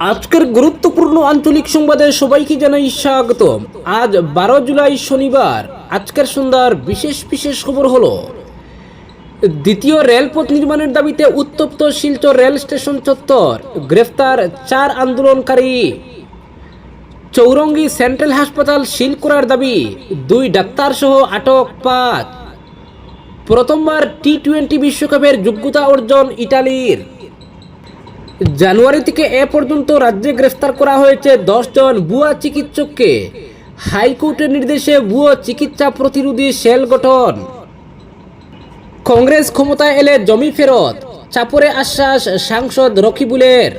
আজকের গুরুত্বপূর্ণ আঞ্চলিক সংবাদে সবাইকে জানাই স্বাগত আজ বারো জুলাই শনিবার, আজকের সন্ধ্যার বিশেষ বিশেষ খবর হলো, দ্বিতীয় রেলপথ নির্মাণের দাবিতে উত্তপ্ত শিলচর রেল স্টেশন চত্বর, গ্রেফতার চার আন্দোলনকারী। চৌরঙ্গি সেন্ট্রাল হাসপাতাল সিল করার দাবি, দুই ডাক্তার সহ আটক পাঁচ। প্রথমবার টি টোয়েন্টি বিশ্বকাপের যোগ্যতা অর্জন ইটালির। জানুয়ারি থেকে এ পর্যন্ত রাজ্যে গ্রেফতার করা হয়েছে জন ভুয়া চিকিৎসককে। হাইকোর্টের নির্দেশে ভুয়ো চিকিৎসা প্রতিরোধী সেল গঠন। কংগ্রেস ক্ষমতায় এলে জমি ফেরত, চাপরে আশ্বাস সাংসদ রকিবুলের।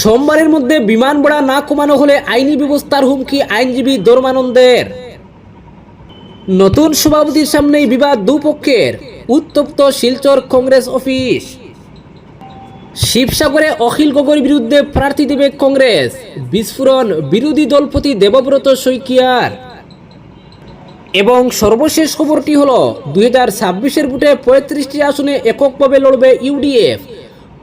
সোমবারের মধ্যে বিমান ভাড়া না কমানো হলে আইনি ব্যবস্থার হুমকি আইনজীবী দর্মানন্দের নতুন সভাপতির সামনেই বিবাদ দুপক্ষের, উত্তপ্ত শিলচর কংগ্রেস অফিস। শিবসাগরে অখিল গগৈর বিরুদ্ধে প্রার্থী দেবে কংগ্রেস। বিস্ফোরণ বিরোধী দলপতি দেবব্রত শইকিয়ার। এবং সর্বশেষ খবরটি হল, দুই হাজার ছাব্বিশের বুটে পঁয়ত্রিশটি আসনে এককভাবে লড়বে ইউডিএফ।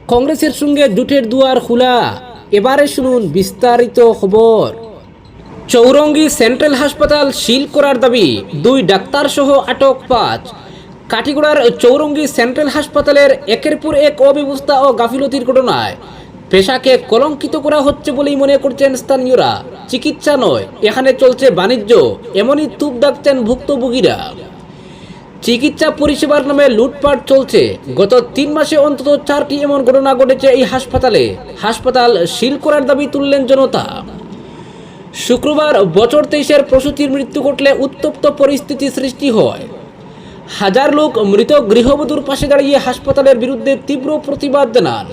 কংগ্রেসের সঙ্গে জুটের দুয়ার খোলা। এবারে শুনুন বিস্তারিত খবর। চৌরঙ্গি সেন্ট্রাল হাসপাতাল সিল করার দাবি, দুই ডাক্তার সহ আটক পাঁচ। কাটিগড়ার চৌরঙ্গি সেন্ট্রাল হাসপাতালের একের পর এক অব্যবস্থা ও গাফিলতির ঘটনায় পেশাকে কলঙ্কিত করা হচ্ছে বলেই মনে করছেন স্থানীয়রা। চিকিৎসা নয়, এখানে চলছে বাণিজ্য, এমনই তুপ ডাকছেন ভুক্তভোগীরা। চিকিৎসা পরিষেবার নামে লুটপাট চলছে। গত তিন মাসে অন্তত চারটি এমন ঘটনা ঘটেছে এই হাসপাতালে। হাসপাতাল সিল করার দাবি তুললেন জনতা। শুক্রবার বছর তেইশের প্রসূতির মৃত্যু ঘটলে উত্তপ্ত পরিস্থিতি সৃষ্টি হয়। হাজার লোক মৃত গৃহবধূর পাশে দাঁড়িয়ে হাসপাতালের বিরুদ্ধে তীব্র প্রতিবাদ জানান।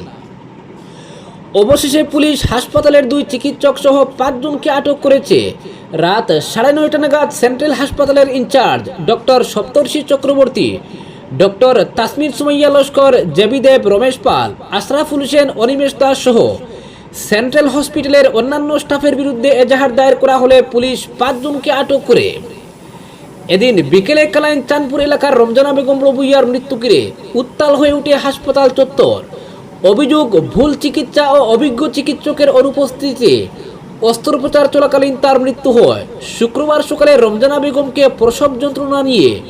অবশেষে পুলিশ হাসপাতালের দুই চিকিৎসক সহ পাঁচজনকে আটক করেছে। রাত সাড়ে নয়টা নাগাদ সেন্ট্রাল হাসপাতালের in-charge doctor Saptarshi Chakraborty, doctor Tasmir Sumaiya Laskar, জেবিদেব Ramesh Pal Ashraful Hossain Animesh Das সহ সেন্ট্রাল হসপিটালের অন্যান্য স্টাফের বিরুদ্ধে এজাহার দায়ের করা হলে পুলিশ পাঁচজনকে আটক করে। এদিন বিকেলে কালাইন চাঁদপুর এলাকার রমজানা বেগম রবুইয়ার মৃত্যু ঘিরে উত্তাল হয়ে উঠে হাসপাতাল চত্বর। অভিযোগ, ভুল চিকিৎসা ও অভিজ্ঞ চিকিৎসকের অনুপস্থিতিতে অস্ত্রোপচার চলাকালীন তার মৃত্যু হয়। শুক্রবার সকালে রমজানা বেগমকে প্রসব যন্ত্রণা নিয়ে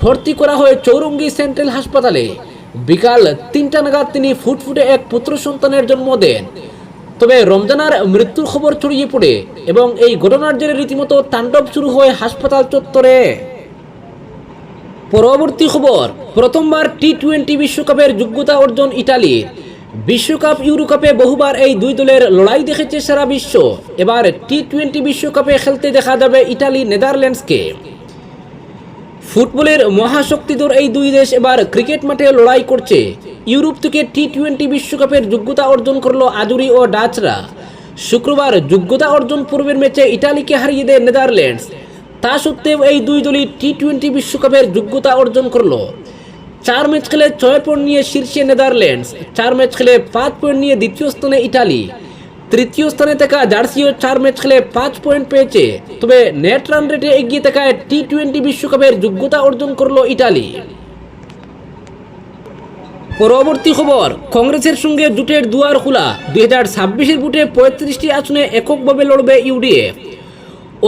ভর্তি করা হয় চৌরঙ্গি সেন্ট্রাল হাসপাতালে। বিকাল তিনটা নাগাদ তিনি ফুটফুটে এক পুত্র সন্তানের জন্ম দেন। তবে রমজানার মৃত্যুর খবর ছড়িয়ে পড়ে এবং এই ঘটনার জেরে রীতিমতো তাণ্ডব শুরু হয় হাসপাতাল চত্বরে। পরবর্তী খবর, প্রথমবার টি টোয়েন্টি বিশ্বকাপের যোগ্যতা অর্জন ইটালির। বিশ্বকাপ ইউরোকাপে বহুবার এই দুই দলের লড়াই দেখেছে সারা বিশ্ব। এবার টি টোয়েন্টি বিশ্বকাপে খেলতে দেখা যাবে ইটালি নেদারল্যান্ডসকে। ফুটবলের মহাশক্তিধর এই দুই দেশ এবার ক্রিকেট মাঠে লড়াই করছে। ইউরোপ থেকে টি টোয়েন্টি বিশ্বকাপের যোগ্যতা অর্জন করল আজুরি ও ডাচরা। শুক্রবার যোগ্যতা অর্জন পূর্বের ম্যাচে ইটালিকে হারিয়ে দেয় নেদারল্যান্ডস। তা সত্ত্বেও এই দুই দলই টি টোয়েন্টি বিশ্বকাপের যোগ্যতা অর্জন করল। চার ম্যাচ খেলে ছয় পয়েন্ট নিয়ে শীর্ষে নেদারল্যান্ডস, চার ম্যাচ খেলে পাঁচ পয়েন্ট নিয়ে দ্বিতীয় স্থানে ইটালি। তৃতীয় স্থানে থাকা জার্সিও চার ম্যাচ খেলে পাঁচ পয়েন্ট পেয়েছে। তবে নেট রান রেটে এগিয়ে থাকায় টি টোয়েন্টি বিশ্বকাপের যোগ্যতা অর্জন করল ইটালি। পরবর্তী খবর, কংগ্রেসের সঙ্গে জুটের দুয়ার খোলা। দুই হাজার ছাব্বিশের বুটে পঁয়ত্রিশটি আসনে এককভাবে লড়বে UDF.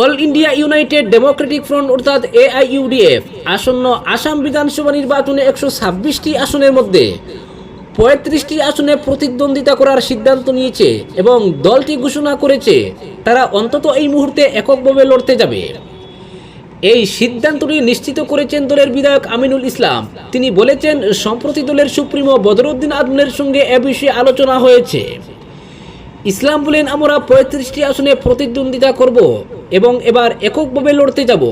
All India united democratic front অর্থাৎ এআইইউডিএফ আসন্ন আসাম বিধানসভা নির্বাচনে একশো ছাব্বিশটি আসনের মধ্যে পঁয়ত্রিশটি আসনে প্রতিদ্বন্দ্বিতা করার সিদ্ধান্ত নিয়েছে এবং দলটি ঘোষণা করেছে, তারা অন্তত এই মুহূর্তে এককভাবে লড়তে যাবে। এই সিদ্ধান্তটি নিশ্চিত করেছেন দলের বিধায়ক আমিনুল ইসলাম। তিনি বলেছেন, সম্প্রতি দলের সুপ্রিমো বদরুদ্দিন আদমের সঙ্গে এ বিষয়ে আলোচনা হয়েছে। ইসলাম বলেন, আমরা পঁয়ত্রিশটি আসনে প্রতিদ্বন্দ্বিতা করব এবং এবার এককভাবে লড়তে যাব।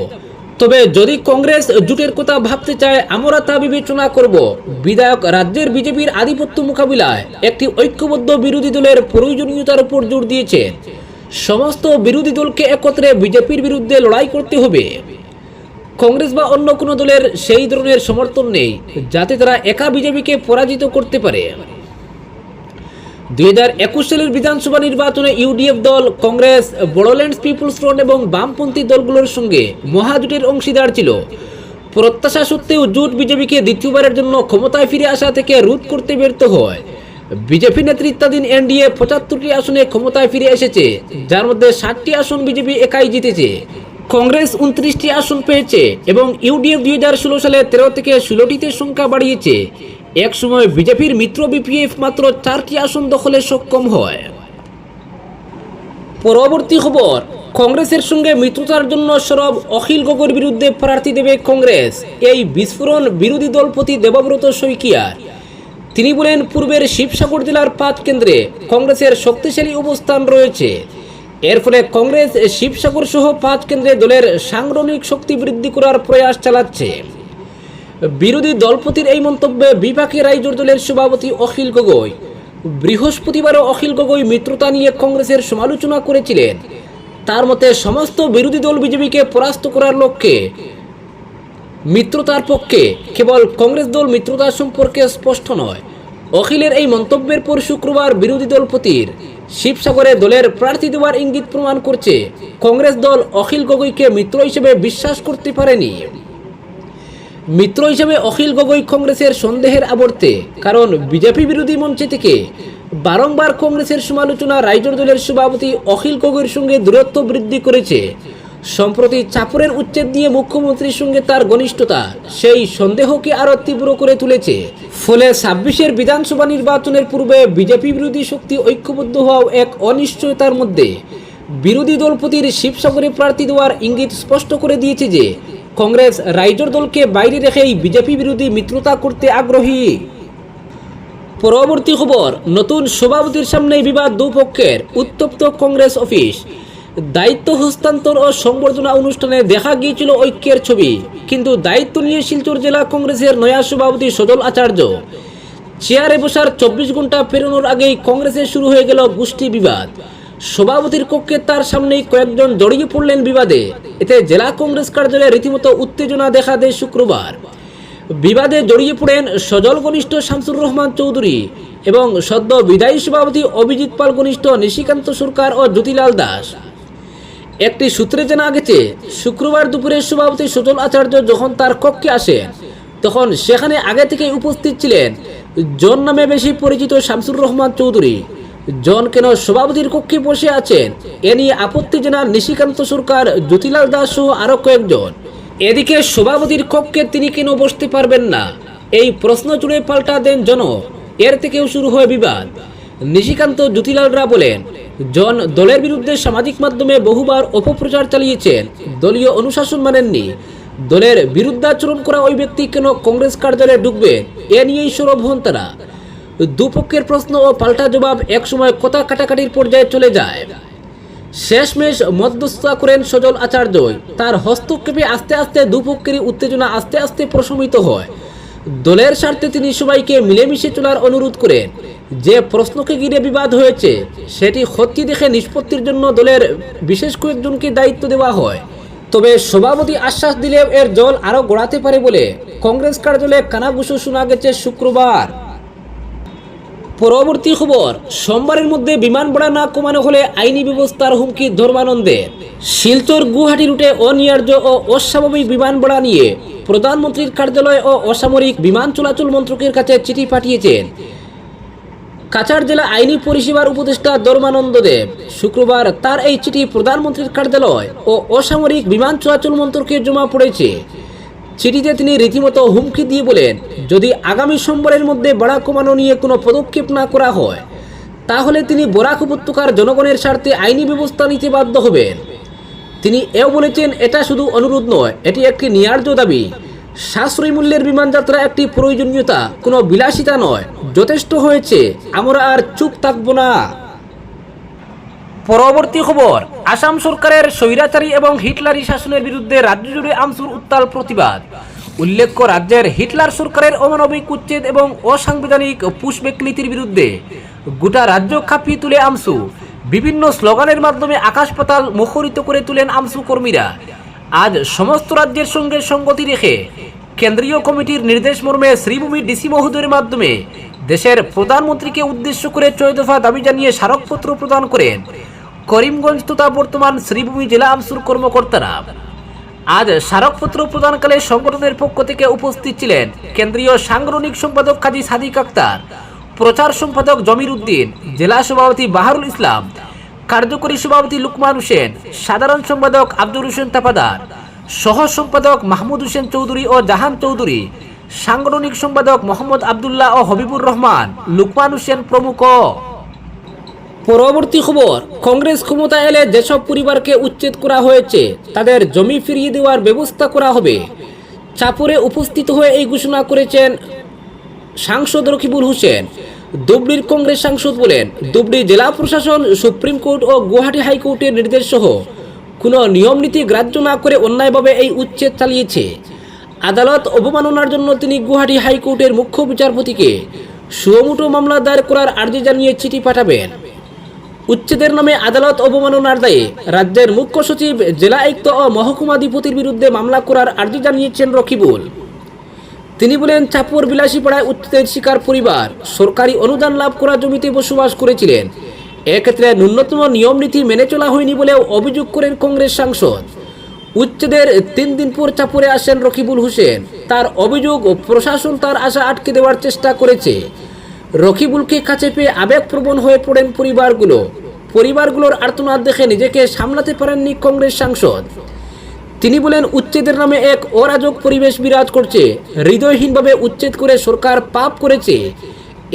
তবে যদি কংগ্রেস জোটের কথা ভাবতে চায়, আমরা তা বিবেচনা করব। বিধায়ক রাজ্যের বিজেপির আধিপত্য মোকাবিলায় একটি ঐক্যবদ্ধ বিরোধী দলের প্রয়োজনীয়তার উপর জোর দিয়েছেন সমস্ত বিরোধী দলকে একত্রে বিজেপির বিরুদ্ধে লড়াই করতে হবে। কংগ্রেস বা অন্য কোনো দলের সেই ধরনের সমর্থন নেই, যাতে তারা একা বিজেপিকে পরাজিত করতে পারে। দুই হাজার একুশ সালের বিধানসভা নির্বাচনে ইউডিএফ দল, কংগ্রেস, বড়োল্যান্ডস পিপুলস ফ্রন্ট এবং বামপন্থী দলগুলোর সঙ্গে মহাজোটের অংশীদার ছিল। প্রত্যাশা সত্ত্বেও জোট বিজেপিকে দ্বিতীয়বারের জন্য ক্ষমতায় ফিরে আসা থেকে রোধ করতে ব্যর্থ হয়। বিজেপি নেতৃত্বাধীন এনডিএ পঁচাত্তরটি আসনে ক্ষমতায় ফিরে এসেছে, যার মধ্যে ষাটটি আসন বিজেপি একাই জিতেছে। কংগ্রেস উনত্রিশটি আসন পেয়েছে এবং ইউডিএফ দুই হাজার ষোলো সালে তেরো থেকে ষোলোটিতে সংখ্যা বাড়িয়েছে। এক সময় বিজেপির মিত্র বিপিএফ মাত্র চারটি আসন দখলে সক্ষম হয়। পরবর্তী খবর, কংগ্রেসের সঙ্গে মিত্রতার জন্য সরব অখিল গগৈর বিরুদ্ধে প্রার্থী দেবে কংগ্রেস। এই বিস্ফোরণ বিরোধী দলপতি দেবব্রত শইকিয়ার। তিনি বলেন, পূর্বের শিবসাগর জেলার পাঁচ কেন্দ্রে কংগ্রেসের শক্তিশালী অবস্থান রয়েছে। এর ফলে কংগ্রেস, শিবসাগর সহ পাঁচ কেন্দ্রে দলের সাংগঠনিক শক্তি বৃদ্ধি করার প্রয়াস চালাচ্ছে। বিরোধী দলপতির এই মন্তব্যে বিপাকে রাইজোর দলের সভাপতি অখিল গগৈ। বৃহস্পতিবারও অখিল গগৈ মিত্রতা নিয়ে কংগ্রেসের সমালোচনা করেছিলেন। তার মতে, সমস্ত বিরোধী দল বিজেপিকে পরাস্ত করার লক্ষ্যে মিত্রতার পক্ষে কেবল কংগ্রেস দল মিত্রতার সম্পর্কে স্পষ্ট নয়। অখিলের এই মন্তব্যের পর শুক্রবার বিরোধী দলপতির শিবসাগরে দলের প্রার্থী দেওয়ার ইঙ্গিত প্রমাণ করছে, কংগ্রেস দল অখিল গগৈকে মিত্র হিসেবে বিশ্বাস করতে পারেনি। মিত্র হিসেবে অখিল গগৈ কংগ্রেসের সন্দেহের আবর্তে, কারণ বিজেপি বিরোধী মঞ্চে থেকে বারংবার কংগ্রেসের সমালোচনা রাইজর দলের সভাপতি অখিল গগৈর সঙ্গে দূরত্ব বৃদ্ধি করেছে। সম্প্রতি চাপরের উচ্ছেদ দিয়ে মুখ্যমন্ত্রীর সঙ্গে তার ঘনিষ্ঠতা, সেই সন্দেহকে আরও তীব্র করে তুলেছে। ফলে ছাব্বিশের বিধানসভা নির্বাচনের পূর্বে বিজেপি বিরোধী শক্তি ঐক্যবদ্ধ হওয়াও এক অনিশ্চয়তার মধ্যে। বিরোধী দলপতির শিবসাগরে প্রার্থী দেওয়ার ইঙ্গিত স্পষ্ট করে দিয়েছে যে, কংগ্রেস রাইজর দলকে বাইরে রেখেই বিজেপি বিরোধী মিত্রতা করতে আগ্রহী। পরবর্তী খবর, নতুন সভাপতির সামনে বিবাদ দুপক্ষের। উত্তপ্ত কংগ্রেস অফিস। দায়িত্ব হস্তান্তর ও সংবর্ধনা অনুষ্ঠানে দেখা গিয়েছিল ঐক্যের ছবি। কিন্তু দায়িত্ব নিয়ে শিলচর জেলা কংগ্রেসের নয়া সভাপতি সজল আচার্য। চেয়ারে বসার চব্বিশ ঘণ্টা পেরোনোর আগেই কংগ্রেসে শুরু হয়ে গেল গোষ্ঠী বিবাদ। সভাপতির কক্ষে তার সামনেই কয়েকজন জড়িয়ে পড়লেন বিবাদে। এতে জেলা কংগ্রেস কার্যালয়ে রীতিমতো উত্তেজনা দেখা দেয় শুক্রবার। বিবাদে জড়িয়ে পড়েন সজল ঘনিষ্ঠ শামসুর রহমান চৌধুরী এবং সদ্য বিদায়ী সভাপতি অভিজিৎ পাল ঘনিষ্ঠ নিশিকান্ত সরকার ও জ্যোতিলাল দাস। একটি সূত্রে জানা গেছে, শুক্রবার দুপুরে সভাপতি সজল আচার্য যখন তার কক্ষে আসেন, তখন সেখানে আগে থেকেই উপস্থিত ছিলেন জন নামে বেশি পরিচিত শামসুর রহমান চৌধুরী। জন কেন সভাপতির কক্ষে বসে আছেন, এ নিয়ে আপত্তি জানান নিশিকান্ত সরকার, জ্যোতিলাল দাস সহ আরও কয়েকজন। এদিকে সভাপতির কক্ষে তিনি কেন বসতে পারবেন না, এই প্রশ্ন জুড়ে পাল্টা দেন জন এর থেকেও শুরু হয় বিবাদ। নিশিকান্ত জ্যোতিলালরা বলেন, জন দলের বিরুদ্ধে সামাজিক মাধ্যমে বহুবার অপপ্রচার চালিয়েছেন। দলীয় অনুশাসন মানেননি। দলের বিরুদ্ধাচরণ করা ওই ব্যক্তি কেন কংগ্রেস কার্যালয়ে ঢুকবে? এ নিয়েই সরব হন তারা। দুপক্ষের প্রশ্ন ও পাল্টা জবাব একসময় কথা কাটাকাটির পর্যায়ে চলে যায়। শেষমেশ মধ্যস্থতা করেন সজল আচার্য তার হস্তক্ষেপে আস্তে আস্তে দুপক্ষেরই উত্তেজনা আস্তে আস্তে প্রশমিত হয়। দলের স্বার্থে তিনি সবাইকে মিলেমিশে চলার অনুরোধ করেন যে প্রশ্নকে ঘিরে বিবাদ হয়েছে, সেটি হত্যি দেখে নিষ্পত্তির জন্য দলের বিশেষ কয়েকজনকে দায়িত্ব দেওয়া হয়। তবে সভাপতি আশ্বাস দিলেও এর জল আরও গড়াতে পারে বলে কংগ্রেস কার্যালয়ে কানাঘুষো শোনা গেছে শুক্রবার। পরবর্তী খবর, সোমবারের মধ্যে বিমান ভাড়া না কমানো হলে আইনি ব্যবস্থার হুমকি ধর্মানন্দের। শিলচর গুয়াহাটি রুটে অনিয়ার্য ও অস্বাভাবিক বিমান ভাড়া নিয়ে প্রধানমন্ত্রীর কার্যালয় ও অসামরিক বিমান চলাচল মন্ত্রকের কাছে চিঠি পাঠিয়েছেন। কাছাড় জেলা আইনি পরিষেবার উপদেষ্টা ধর্মানন্দ দেব। শুক্রবার তার এই চিঠি প্রধানমন্ত্রীর কার্যালয় ও অসামরিক বিমান চলাচল মন্ত্রকে জমা পড়েছে। চিঠিতে তিনি রীতিমতো হুমকি দিয়ে বলেন, যদি আগামী সোমবারের মধ্যে ভাড়া কমানো নিয়ে কোনো পদক্ষেপ না করা হয়, তাহলে তিনি বরাক উপত্যকার জনগণের স্বার্থে আইনি ব্যবস্থা নিতে বাধ্য হবেন। তিনি এও বলেছেন, এটা শুধু অনুরোধ নয়, এটি একটি ন্যায্য দাবি। সাশ্রয়ী মূল্যের বিমান যাত্রা একটি প্রয়োজনীয়তা, কোনো বিলাসিতা নয়, যথেষ্ট হয়েছে, আমরা আর চুপ থাকব না। পরবর্তী খবর, আসাম সরকারের স্বৈরাচারী এবং হিটলারি শাসনের বিরুদ্ধে রাজ্য জুড়ে আমসুর উত্তাল প্রতিবাদ। উল্লেখ্য, রাজ্যের হিটলার সরকারের অমানবিক উচ্ছেদ এবং অসাংবিধানিক পুশব্যাক নীতির বিরুদ্ধে গোটা রাজ্য কাঁপিয়ে তুলে আমসু। বিভিন্ন স্লোগানের মাধ্যমে আকাশ পাতাল মুখরিত করে তুলেন আমসু কর্মীরা। আজ সমস্ত রাজ্যের সঙ্গে সঙ্গতি রেখে কেন্দ্রীয় কমিটির নির্দেশ মর্মে শ্রীভূমি ডিসি মহোদয়ের মাধ্যমে দেশের প্রধানমন্ত্রীকে উদ্দেশ্য করে ছয় দফা দাবি জানিয়ে স্মারকপত্র প্রদান করেন করিমগঞ্জ তথা বর্তমান শ্রীভূমি জেলা আমসুর কর্মকর্তারা। আজ স্মারকপত্র প্রদানকালে সংগঠনের পক্ষ থেকে উপস্থিত ছিলেন কেন্দ্রীয় সাংগঠনিক সম্পাদক কাজী সাদিক আক্তার প্রচার সম্পাদক জমির উদ্দিন, জেলা সভাপতি বাহারুল ইসলাম, কার্যকরী সভাপতি লুকমান হোসেন, সাধারণ সম্পাদক আব্দুল হোসেন তাপাদার, সহ সম্পাদক মাহমুদ হোসেন চৌধুরী ও জাহান চৌধুরী, সাংগঠনিক সম্পাদক মোহাম্মদ আবদুল্লাহ ও হবিবুর রহমান, লুকমান হোসেন প্রমুখ। পরবর্তী খবর, কংগ্রেস ক্ষমতা এলে যেসব পরিবারকে উচ্ছেদ করা হয়েছে, তাদের জমি ফিরিয়ে দেওয়ার ব্যবস্থা করা হবে। চাপুরে উপস্থিত হয়ে এই ঘোষণা করেছেন সাংসদ রকিবুল হোসেন দুবড়ির কংগ্রেস সাংসদ বলেন দুবড়ি জেলা প্রশাসন, সুপ্রিম কোর্ট ও গুয়াহাটি হাইকোর্টের নির্দেশ সহ কোনো নিয়ম নীতি গ্রাহ্য না করে অন্যায়ভাবে এই উচ্ছেদ চালিয়েছে। আদালত অবমাননার জন্য তিনি গুয়াহাটি হাইকোর্টের মুখ্য বিচারপতিকে সুমোটো মামলা দায়ের করার আর্জি জানিয়ে চিঠি পাঠাবেন। উচ্ছেদের নামে আদালত অবমাননার দায়ে রাজ্যের মুখ্য সচিব, জেলা আয়ুক্ত ও মহকুমাধিপতির বিরুদ্ধে মামলা করার আর্জি জানিয়েছেন রকিবুল। তিনি বলেন চাপুর বিলাসীপাড়ায় উচ্ছেদের শিকার পরিবার সরকারি অনুদান লাভ করা জমিতে বসবাস করেছিলেন। এক্ষেত্রে ন্যূনতম নিয়ম নীতি মেনে চলা হয়নি বলেও অভিযোগ করেন কংগ্রেস সাংসদ। উচ্ছেদের তিন দিন পর চাপুরে আসেন রকিবুল হোসেন। তার অভিযোগ, প্রশাসন তার আশা আটকে দেওয়ার চেষ্টা করেছে। রকিবুলকে কাছে পেয়ে আবেগপ্রবণ হয়ে পড়েন পরিবারগুলো। পরিবারগুলোর আর্তনাদ দেখে নিজেকে সামলাতে পারেননি কংগ্রেস সাংসদ। তিনি বলেন, উচ্ছেদের নামে এক অরাজক পরিবেশ বিরাজ করছে। হৃদয়হীনভাবে উচ্ছেদ করে সরকার পাপ করেছে।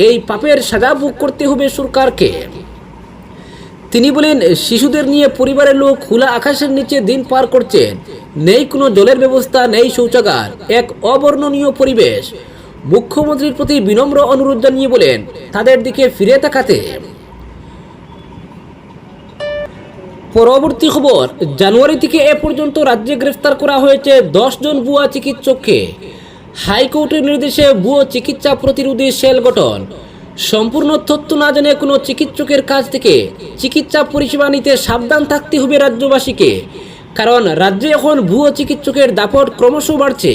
এই পাপের সাজা ভোগ করতে হবে সরকারকে। তিনি বলেন, শিশুদের নিয়ে পরিবারের লোক খোলা আকাশের নিচে দিন পার করছেন নেই কোনো জলের ব্যবস্থা, নেই শৌচাগার, এক অবর্ণনীয় পরিবেশ। মুখ্যমন্ত্রীর প্রতি বিনম্র অনুরোধ জানিয়ে বলেন, তাদের দিকে ফিরে তাকাতে। পরবর্তী খবর, জানুয়ারি থেকে এ পর্যন্ত রাজ্যে গ্রেফতার করা হয়েছে জন ভুয়া চিকিৎসককে। হাইকোর্টের নির্দেশে ভুয়ো চিকিৎসা প্রতিরোধী সেল গঠন। সম্পূর্ণ তথ্য না জেনে কোনো চিকিৎসকের কাছ থেকে চিকিৎসা পরিষেবা নিতে সাবধান থাকতে হবে রাজ্যবাসীকে। কারণ রাজ্যে এখন ভুয়ো চিকিৎসকের দাপট ক্রমশ বাড়ছে।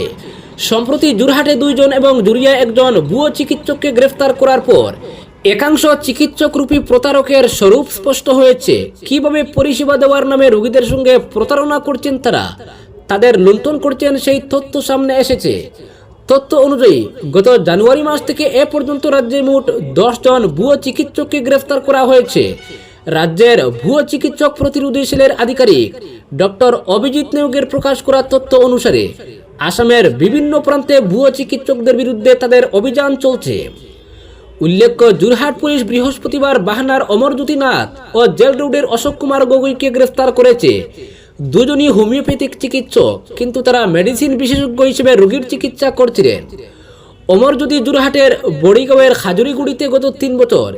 সম্প্রতি জুরহাটে দুইজন এবং জুরিয়া একজন ভুয়ো চিকিৎসককে গ্রেফতার করার পর একাংশ চিকিৎসকরূপী প্রতারকের স্বরূপ স্পষ্ট হয়েছে। কীভাবে পরিষেবা দেওয়ার নামে রোগীদের সঙ্গে প্রতারণা করছেন তারা? তাদের লুণ্ঠন করছেন সেই তথ্য সামনে এসেছে। তথ্য অনুযায়ী, গত জানুয়ারি মাস থেকে এ পর্যন্ত রাজ্যে মোট দশ জন ভুয়ো চিকিৎসককে গ্রেফতার করা হয়েছে। রাজ্যের ভুয়ো চিকিৎসক প্রতিরোধী সেলের আধিকারিক ডক্টর অভিজিৎ নিয়োগের প্রকাশ করা তথ্য অনুসারে, আসামের বিভিন্ন প্রান্তে ভুয়ো চিকিৎসকদের বিরুদ্ধে তাদের অভিযান চলছে। উল্লেখ্য, জুরহাট পুলিশ বৃহস্পতিবার বাহানার অমরজ্যোতি নাথ ও জেল রোডের অশোক কুমার গগৈকে গ্রেফতার করেছে। দুজনই হোমিওপ্যাথিক চিকিৎসক, কিন্তু তারা মেডিসিন বিশেষজ্ঞ হিসেবে রোগীর চিকিৎসা করছিলেন। অমরজ্যোতি জুরহাটের বড়িগাঁওয়ের খাজুরিগুড়িতে গত তিন বছর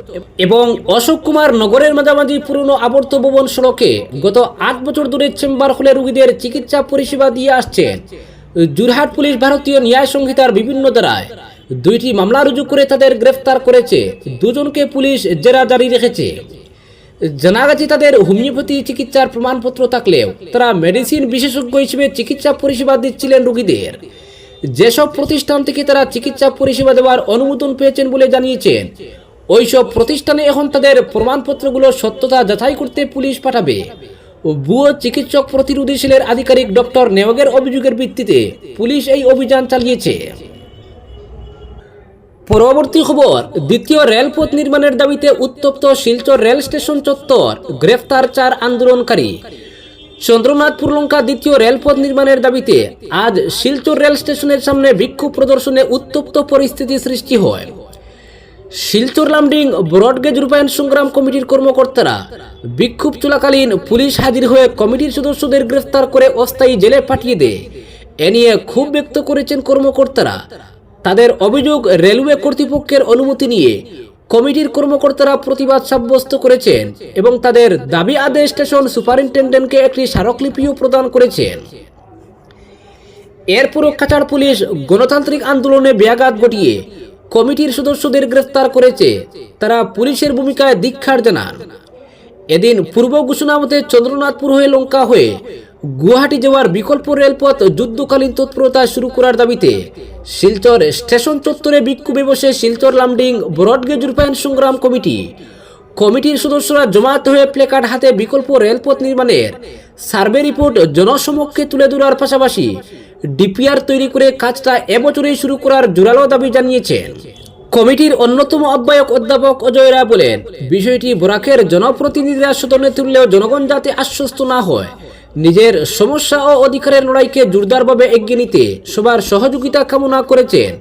এবং অশোক কুমার নগরের মাঝামাঝি পুরনো আবর্ত ভবন সড়কে গত আট বছর ধরে চেম্বার খুলে রোগীদের চিকিৎসা পরিষেবা দিয়ে আসছেন। জুরহাট পুলিশ ভারতীয় ন্যায় সংহিতার বিভিন্ন ধারায় দুইটি মামলা রুজু করে তাদের গ্রেফতার করেছে। দুজনকে পুলিশ জেরা জারি রেখেছে। জানা গেছে তাদের হোমিওপ্যাথি চিকিৎসার প্রমাণপত্র থাকলেও তারা মেডিসিন বিশেষজ্ঞ হিসেবে চিকিৎসা পরিষেবা দিচ্ছিলেন রোগীদের। যেসব প্রতিষ্ঠান থেকে তারা চিকিৎসা পরিষেবা দেওয়ার অনুমোদন পেয়েছেন বলে জানিয়েছেন, ওইসব প্রতিষ্ঠানে এখন তাদের প্রমাণপত্রগুলো সত্যতা যাচাই করতে পুলিশ পাঠাবে। ও ভুয়ো চিকিৎসক প্রতিরোধী সেলের আধিকারিক ডক্টর নেওয়াগের অভিযোগের ভিত্তিতে পুলিশ এই অভিযান চালিয়েছে। পরবর্তী খবর, দ্বিতীয় রেলপথ নির্মাণের দাবিতে উত্তপ্ত শিলচর রেল স্টেশন চত্বর গ্রেফতার চার আন্দোলনকারী। চন্দ্রনাথপুর লঙ্কা দ্বিতীয় রেলপথ নির্মাণের দাবিতে আজ শিলচর রেল স্টেশনের সামনে বিক্ষোভ প্রদর্শনে উত্তপ্ত পরিস্থিতি সৃষ্টি হয়। শিলচর লামডিং, ব্রডগেজ রূপায়ণ সংগ্রাম কমিটির কর্মকর্তারা বিক্ষোভ চলাকালীন পুলিশ হাজির হয়ে কমিটির সদস্যদের গ্রেফতার করে অস্থায়ী জেলে পাঠিয়ে দেয়। এ নিয়ে ক্ষোভ ব্যক্ত করেছেন কর্মকর্তারা। তাদের অভিযোগ রেলওয়ে কর্তৃপক্ষের অনুমতি নিয়ে কমিটির কর্মকর্তারা প্রতিবাদ সাব্যস্ত করেছেন এবং তাদের দাবি আদেশ স্টেশন সুপারিনটেন্ডেন্টকে একটি স্মারকলিপিও প্রদান করেছেন। এরপরও কাছাড় পুলিশ গণতান্ত্রিক আন্দোলনে ব্যাঘাত ঘটিয়ে কমিটির সদস্যদের গ্রেফতার করেছে। তারা পুলিশের ভূমিকায় দীক্ষার জানান। এদিন পূর্ব ঘোষণা মতে চন্দ্রনাথপুর হয়ে লঙ্কা হয়ে গুয়াহাটি যাওয়ার বিকল্প রেলপথ যুদ্ধকালীন তৎপরতা শুরু করার দাবিতে শিলচর স্টেশন চত্বরে বিক্ষোভে বসে শিলচর লামডিং ব্রডগেজ রূপায়ণ সংগ্রাম কমিটি কমিটির সদস্যরা জমায়েত হয়ে প্লেকার্ড হাতে বিকল্প রেলপথ নির্মাণের সার্ভে রিপোর্ট জনসমক্ষে তুলে ধরার পাশাপাশি ডিপিআর তৈরি করে কাজটা এবছরেই শুরু করার জোরালো দাবি জানিয়েছেন। কমিটির অন্যতম আহ্বায়ক অধ্যাপক অজয় রায় বলেন, বিষয়টি বরাকের জনপ্রতিনিধিরা সদনে তুললেও জনগণ যাতে আশ্বস্ত না হয়, নিজের সমস্যা ও অধিকারের লড়াইকে জোরদারভাবে এগিয়ে নিতে সবার সহযোগিতা কামনা করেছেন।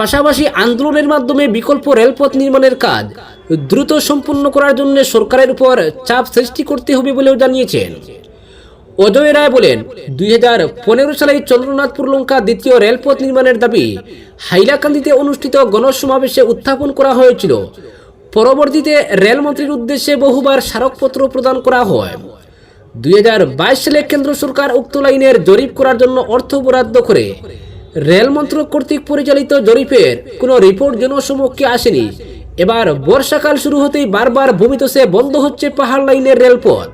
পাশাপাশি আন্দোলনের মাধ্যমে বিকল্প রেলপথ নির্মাণের কাজ দ্রুত সম্পূর্ণ করার জন্য সরকারের উপর চাপ সৃষ্টি করতে হবে বলেও জানিয়েছেন। অজয় রায় বলেন, দুই হাজার পনেরো সালে চন্দ্রনাথপুর লঙ্কা দ্বিতীয় রেলপথ নির্মাণের দাবি হাইলাকান্দিতে অনুষ্ঠিত গণসমাবেশে উত্থাপন করা হয়েছিল। পরবর্তীতে রেলমন্ত্রীর উদ্দেশ্যে বহুবার স্মারকপত্র প্রদান করা হয়। দুই হাজার বাইশ সালে কেন্দ্র সরকার উক্ত লাইনের জরিপ করার জন্য অর্থ বরাদ্দ করে রেল মন্ত্রক কর্তৃক পরিচালিত জরিপের কোনো রিপোর্ট জনসমক্ষে আসেনি। এবার বর্ষাকাল শুরু হতেই বারবার ভূমিতসে বন্ধ হচ্ছে পাহাড় লাইনের রেলপথ।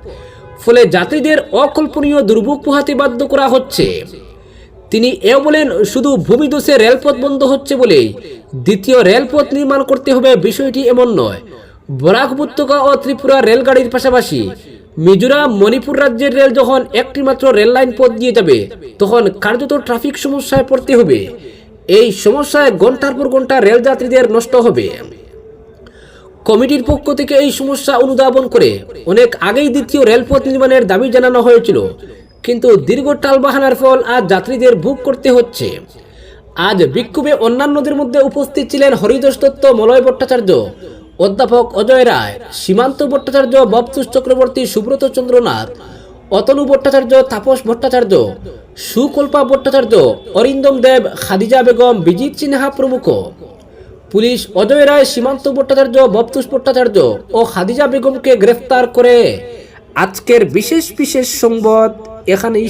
ফলে যাত্রীদের অকল্পনীয় দুর্ভোগ পোহাতে বাধ্য করা হচ্ছে। তিনি এও বলেন, শুধু ভূমিদোষে রেলপথ বন্ধ হচ্ছে বলেই দ্বিতীয় রেলপথ নির্মাণ করতে হবে বিষয়টি এমন নয়। বরাক উপত্যকা ও ত্রিপুরা রেলগাড়ির পাশাপাশি মিজোরাম, মণিপুর রাজ্যের রেল যখন একটি মাত্র রেল লাইন পথ দিয়ে যাবে, তখন কার্যত ট্রাফিক সমস্যায় পড়তে হবে। এই সমস্যায় ঘণ্টার পর ঘণ্টা রেল যাত্রীদের নষ্ট হবে। কমিটির পক্ষ থেকে এই সমস্যা অনুধাবন করে অনেক আগেই দ্বিতীয় রেলপথ নির্মাণের দাবি জানানো হয়েছিল। কিন্তু দীর্ঘ টালবাহানার ফল আজ যাত্রীদের ভোগ করতে হচ্ছে। আজ বিক্ষোভে অন্যান্যদের মধ্যে উপস্থিত ছিলেন হরিদাস দত্ত, মলয় ভট্টাচার্য। অধ্যাপক অজয় রায়, সীমান্ত ভট্টাচার্য ববতুষ চক্রবর্তী সুব্রত চন্দ্রনাথ, অতনু ভট্টাচার্য তাপস ভট্টাচার্য, সুকল্পা ভট্টাচার্য, অরিন্দম দেব, খাদিজা বেগম, বিজিত সিনহা প্রমুখ। পুলিশ অজয় রায়, সীমান্ত ভট্টাচার্য বপ্তুষ ভট্টাচার্য ও খাদিজা বেগমকে গ্রেফতার করে আজকের বিশেষ বিশেষ সংবাদ এখানেই